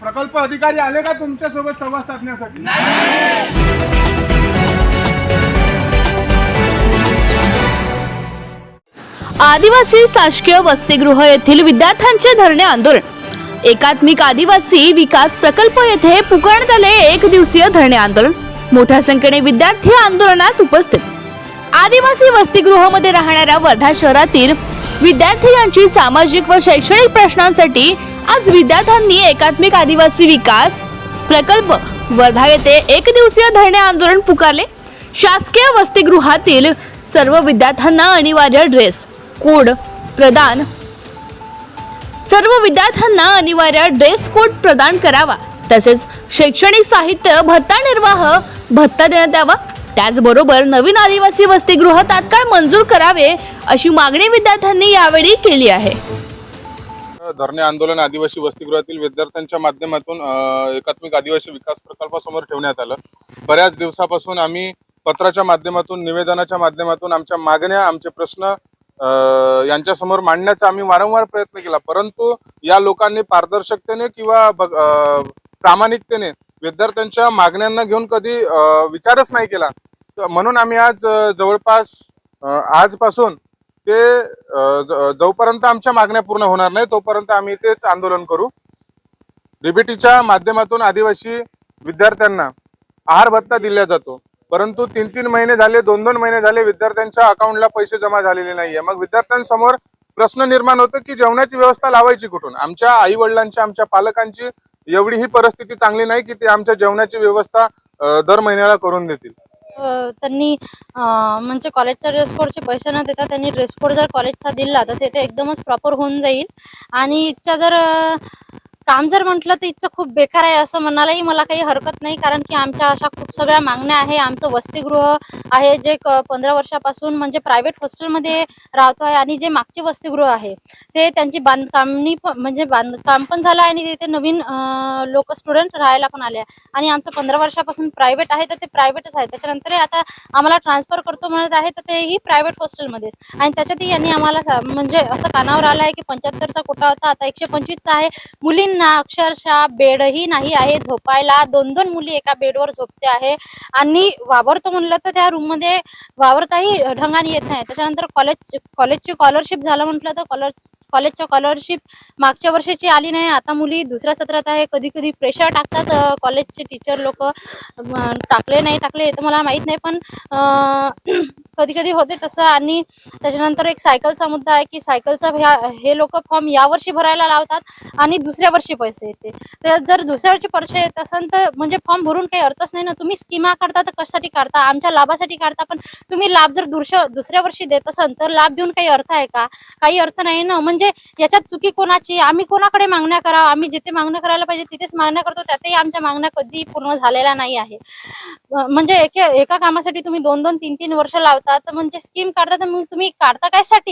प्रकल्प अधिकारी आले का तुमच्यासोबत संवाद साधण्यासाठी? आदिवासी शासकीय वसतिगृह येथील विद्यार्थ्यांचे धरणे आंदोलन. एकात्मिक आदिवासी विकास प्रकल्प येथे पुकारण्यात आले एक दिवसीय धरणे आंदोलन. मोठ्या संख्येने विद्यार्थी आंदोलनात उपस्थित. आदिवासी वसतिगृहामध्ये राहणाऱ्या वर्धा शहरातील विद्यार्थी यांची सामाजिक व शैक्षणिक प्रश्नांसाठी आज विद्यार्थ्यांनी एकात्मिक आदिवासी विकास प्रकल्प वर्धा येथे एक दिवसीय धरणे आंदोलन पुकारले. शासकीय वसतिगृहातील सर्व विद्यार्थ्यांना अनिवार्य ड्रेस कोड प्रदान. सर्व विद्यार्थ्यांना अनिवार्य ड्रेस कोड प्रदान करावा. तसेच शैक्षणिक साहित्य भत्ता निर्वाह भत्ता देण्यात यावा. त्याचबरोबर नवीन आदिवासी वसतिगृह तात्काळ मंजूर करावे अशी मागणी विद्यार्थ्यांनी यावेळी केली आहे. धरणे आंदोलन आदिवासी वसतिगृहातील विद्यार्थ्यांच्या माध्यमातून एकात्मिक आदिवासी विकास प्रकल्पासमोर ठेवण्यात आलं. बऱ्याच दिवसापासून आम्ही पत्राच्या माध्यमातून निवेदनाच्या माध्यमातून आमच्या मागण्या आमचे प्रश्न यांच्यासमोर मांडण्याचा आम्ही वारंवार प्रयत्न केला. परंतु या लोकांनी पारदर्शकतेने किंवा बग- प्रामाणिकतेने विद्यार्थ्यांच्या मागण्यांना घेऊन कधी विचारच नाही केला. तर म्हणून आम्ही आज जवळपास आजपासून ते जोपर्यंत आमच्या मागण्या पूर्ण होणार नाही तोपर्यंत आम्ही तेच आंदोलन करू. डीबीटीच्या माध्यमातून आदिवासी विद्यार्थ्यांना आहार भत्ता दिला जातो. परंतु तीन तीन महिने झाले दोन दोन महिने झाले विद्यार्थ्यांच्या अकाउंटला पैसे जमा झालेले नाहीये. मग विद्यार्थ्यांसमोर प्रश्न निर्माण होतो की जेवणाची व्यवस्था लावायची कुठून? आमच्या आई वडिलांची आमच्या पालकांची एवढी ही परिस्थिती चांगली नाही की ते आमच्या जेवणाची व्यवस्था दर महिन्याला करून देतील. त्यांनी म्हणजे कॉलेजच्या ड्रेस कोडचे पैसे न देता त्यांनी ड्रेस कोड जर कॉलेजचा दिला तर ते ते एकदमच प्रॉपर होऊन जाईल. आणि इच्छा जर काम जर म्हटलं तर इथचं खूप बेकार आहे असं म्हणायलाही मला काही हरकत नाही कारण की आमच्या अशा खूप सगळ्या मागण्या आहे. आमचं वसतिगृह आहे जे क पंधरा वर्षापासून म्हणजे प्रायव्हेट हॉस्टेलमध्ये राहतो आहे आणि जे मागचे वसतिगृह आहे ते त्यांची बांधकामनी म्हणजे बांधकाम पण झालं आहे आणि तिथे नवीन लोक स्टुडंट राहायला पण आले आहे. आणि आमचं पंधरा वर्षापासून प्रायव्हेट आहे तर ते प्रायव्हेटच आहे. त्याच्यानंतर आता आम्हाला ट्रान्सफर करतो म्हणत आहे तर तेही प्रायव्हेट हॉस्टेलमध्येच आणि त्याच्यातही यांनी आम्हाला सा- म्हणजे असं कानावर आलं आहे की पंच्याहत्तरचा कोटा होता आता एकशे पंचवीसचा आहे. मुलींना अक्षरशः बेडही नाही आहे. झोपायला दोन दोन मुली एका बेडवर झोपते आहे. आणि वावरतो म्हणलं तर त्या रूममध्ये वावरताही ढंगाने येत नाही. त्याच्यानंतर कॉलेज कॉलेजची स्कॉलरशिप झालं म्हटलं तर कॉलर कॉलेजच्या स्कॉलरशिप मागच्या वर्षाची आली नाही. आता मुली दुसऱ्या सत्रात आहे. कधी कधी प्रेशर टाकतात कॉलेजचे टीचर लोक. टाकले नाही टाकले हे तर मला माहीत नाही. पण कधी कधी होते तसं आणि त्याच्यानंतर एक सायकलचा मुद्दा आहे की सायकलचा ह्या हे लोक फॉर्म यावर्षी भरायला लावतात आणि दुसऱ्या वर्षी पैसे येते. तर जर दुसऱ्या वर्षी पैसे येत असेल तर म्हणजे फॉर्म भरून काही अर्थच नाही ना. तुम्ही स्कीमा काढता तर कशासाठी काढता? आमच्या लाभासाठी काढता. पण तुम्ही लाभ जर दुसऱ्या दुसऱ्या वर्षी देत असाल तर लाभ देऊन काही अर्थ आहे का? काही अर्थ नाही ना. म्हणजे याच्यात चुकी कोणाची? आम्ही कोणाकडे मागण्या करावं? आम्ही जिथे मागण्या करायला पाहिजे तिथेच मागण्या करतो. त्यातही आमच्या मागण्या कधी पूर्ण झालेल्या नाही आहे म्हणजे एका एका कामासाठी तुम्ही दोन दोन तीन तीन वर्ष लावता. तर म्हणजे स्कीम काढता तर मग तुम्ही काढता कायसाठी